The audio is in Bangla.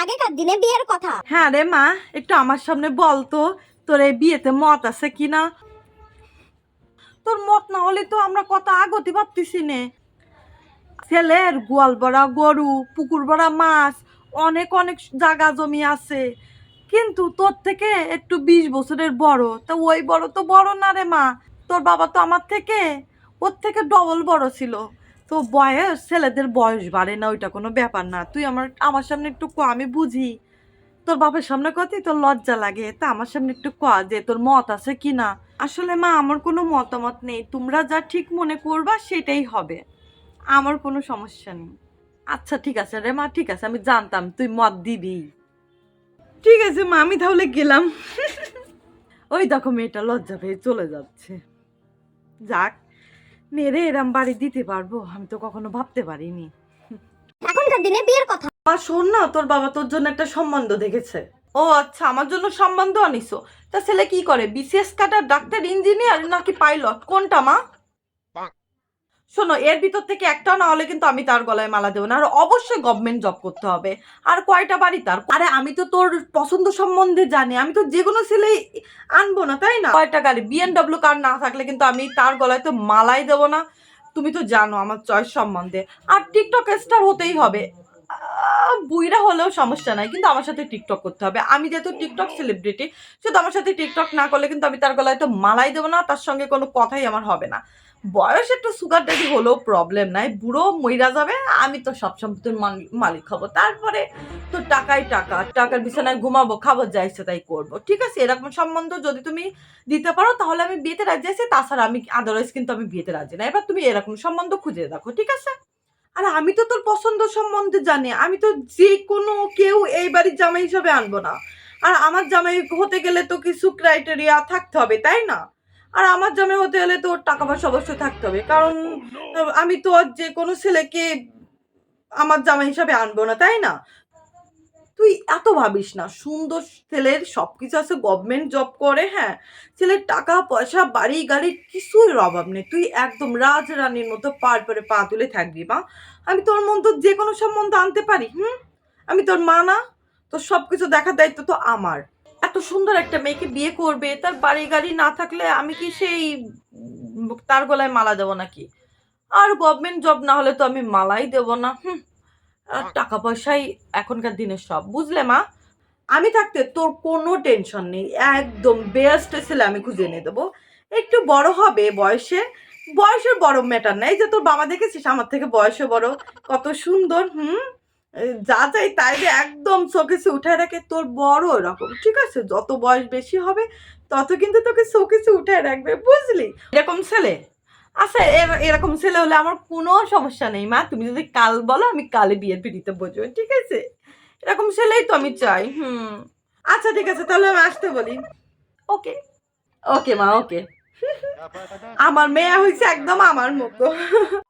আগেকার দিনে বিয়ের কথা। হ্যাঁ রে মা, একটু আমার সামনে বল তো, তোর এই বিয়েতে মত আছে কিনা? তোর মত না হলে তো আমরা কত আগতি পারতেছি নে। ছেলের গোয়াল ভরা গরু, পুকুর ভরা মাছ, অনেক অনেক জায়গা জমি আছে। কিন্তু তোর থেকে একটু বিশ বছরের বড়। তা ওই বড় তো বড় না রে মা, তোর বাবা তো আমার থেকে, ওর থেকে ডবল বড় ছিল। তো বয়স ছেলেদের বয়স বাড়ে না, ওইটা কোনো ব্যাপার না। তুই আমার আমার সামনে একটু ক, আমি বুঝি। তোর বাপের সামনে কতই তোর লজ্জা লাগে। তা আমার সামনে একটু ক যে তোর মত আছে কি না? আসলে মা, আমার কোনো মতামত নেই। তোমরা যা ঠিক মনে করবা সেটাই হবে। আমার কোনো সমস্যা নেই। আচ্ছা ঠিক আছে রে মা, ঠিক আছে, আমি জানতাম, তুই মত দিবি। ঠিক আছে মা, আমি তাহলে গেলাম। ওই দেখো মেয়েটা লজ্জা পেয়ে চলে যাচ্ছে। যাক। মেরে এরম বাড়ি দিতে পারব? আমি তো কখনো ভাবতে পারিনি। এখনকার দিনে বিয়ের কথা। মা শোন না তোর বাবা তোর জন্য একটা সম্বন্ধ দেখেছে। ও আচ্ছা আমার জন্য সম্বন্ধ আনিস তা ছেলে কি করে? বিশেষ কাটার ডাক্তার ইঞ্জিনিয়ার নাকি পাইলট? কোনটা মা? শোনো, এর ভিতর থেকে একটাও না হলে কিন্তু আমি তার গলায় মালা দেবো না। আর অবশ্যই গভর্নমেন্ট জব করতে হবে। আর কয়টা বাড়ি তার? আরে আমি তো তোর পছন্দ সম্বন্ধে জানি। আমি তো যে কোনো ছেলেই আনব না, তাই না? কয়টা গাড়ি? বিএনডব্লিউ কার না থাকলে কিন্তু আমি তার গলায় তো মালাই দেবো না। তুমি তো জানো আমার চয়েস সম্বন্ধে। আর টিকটক স্টার হতেই হবে। বুইরা হলেও সমস্যা নাই, কিন্তু আমার সাথে টিকটক করতে হবে। আমি যেহেতু টিকটক সেলিব্রিটি শুধু আমার সাথে টিকটক না করলে কিন্তু আমি তার গলায় তো মালাই দেবো না, তার সঙ্গে কোনো কথাই আমার হবে না। বয়স একটু সুগার ড্যাডি হলেও প্রবলেম নাই, বুড়ো মইরা যাবে, আমি তো সব সম্পত্তির মালি- মালিক হব। তারপরে তো টাকাই টাকা, টাকার বিছানায় ঘুমাবো, খাব, যা ইচ্ছে তাই করব। ঠিক আছে, এরকম সম্বন্ধ যদি তুমি দিতে পারো, তাহলে আমি বিয়েতে রাজি আছি, তাছাড়া আমি আদারওয়াইজ কিন্তু আমি বিয়েতে রাজি না। এবার তুমি এরকম সম্বন্ধ খুঁজে দেখো, ঠিক আছে? আর আমি তো তোর পছন্দ সম্বন্ধে জানি। আমি তো যে কোনো কেউ এই বাড়ির জামাই হিসাবে আনব না। আর আমার জামাই হতে গেলে তো কিছু ক্রাইটেরিয়া থাকতে হবে, তাই না? আর আমার জামাই হতে গেলে তো টাকা পয়সা অবশ্যই থাকতে হবে। কারণ আমি তো যে কোনো ছেলেকে আমার জামাই হিসাবে আনব না, তাই না? ভাবিস না, সুন্দর ছেলের সব কিছু আছে গভর্নমেন্ট জব করে হ্যাঁ ছেলের টাকা, পয়সা, বাড়ি, গাড়ি কিছুর অভাব নেই। তুই একদম রাজ রাজরানীর মতো পার পরে পা তুলে থাকবি, মা। আমি তোর মন তো যে কোনো সব সম্বন্ধ আনতে পারি, হুম? আমি তোর মা না, তোর সব কিছু দেখার দায়িত্ব তো আমার। এত সুন্দর একটা মেয়েকে বিয়ে করবে, তার বাড়ি, গাড়ি না থাকলে আমি কি সেই তার গলায় মালা দেবো নাকি? আর গভর্নমেন্ট জব না হলে তো আমি মালাই দেবো না, হুম? টাকা পয়সাই এখনকার দিনে সব। বুঝলে মা? আমি থাকতে তোর কোনো টেনশন নেই। একদম বেস্ট ছেলে আমি খুঁজে এনে দেবো। একটু বড় হবে বয়সে। বয়সের বড় ম্যাটার নাই যে তোর বাবা দেখেছিস? আমার থেকে বয়সে বড়। কত সুন্দর হুম? যা চাই তাই যে একদম শোকেসে উঠে রাখে। তোর বড় এরকম। ঠিক আছে? যত বয়স বেশি হবে তত কিন্তু তোকে শোকেসে উঠে রাখবে। বুঝলি? এরকম ছেলে? আচ্ছা এর- এরকম ছেলে হলে আমার কোনো সমস্যা নেই মা। তুমি যদি কাল বলো আমি কালে বিয়ের পিড়িতে বোঝো ঠিক আছে? এরকম ছেলেই তো আমি চাই হুম। আচ্ছা ঠিক আছে তাহলে আমি আসতে বলি। ওকে। ওকে মা ওকে। আমার মেয়ে হয়েছে একদম আমার মতো।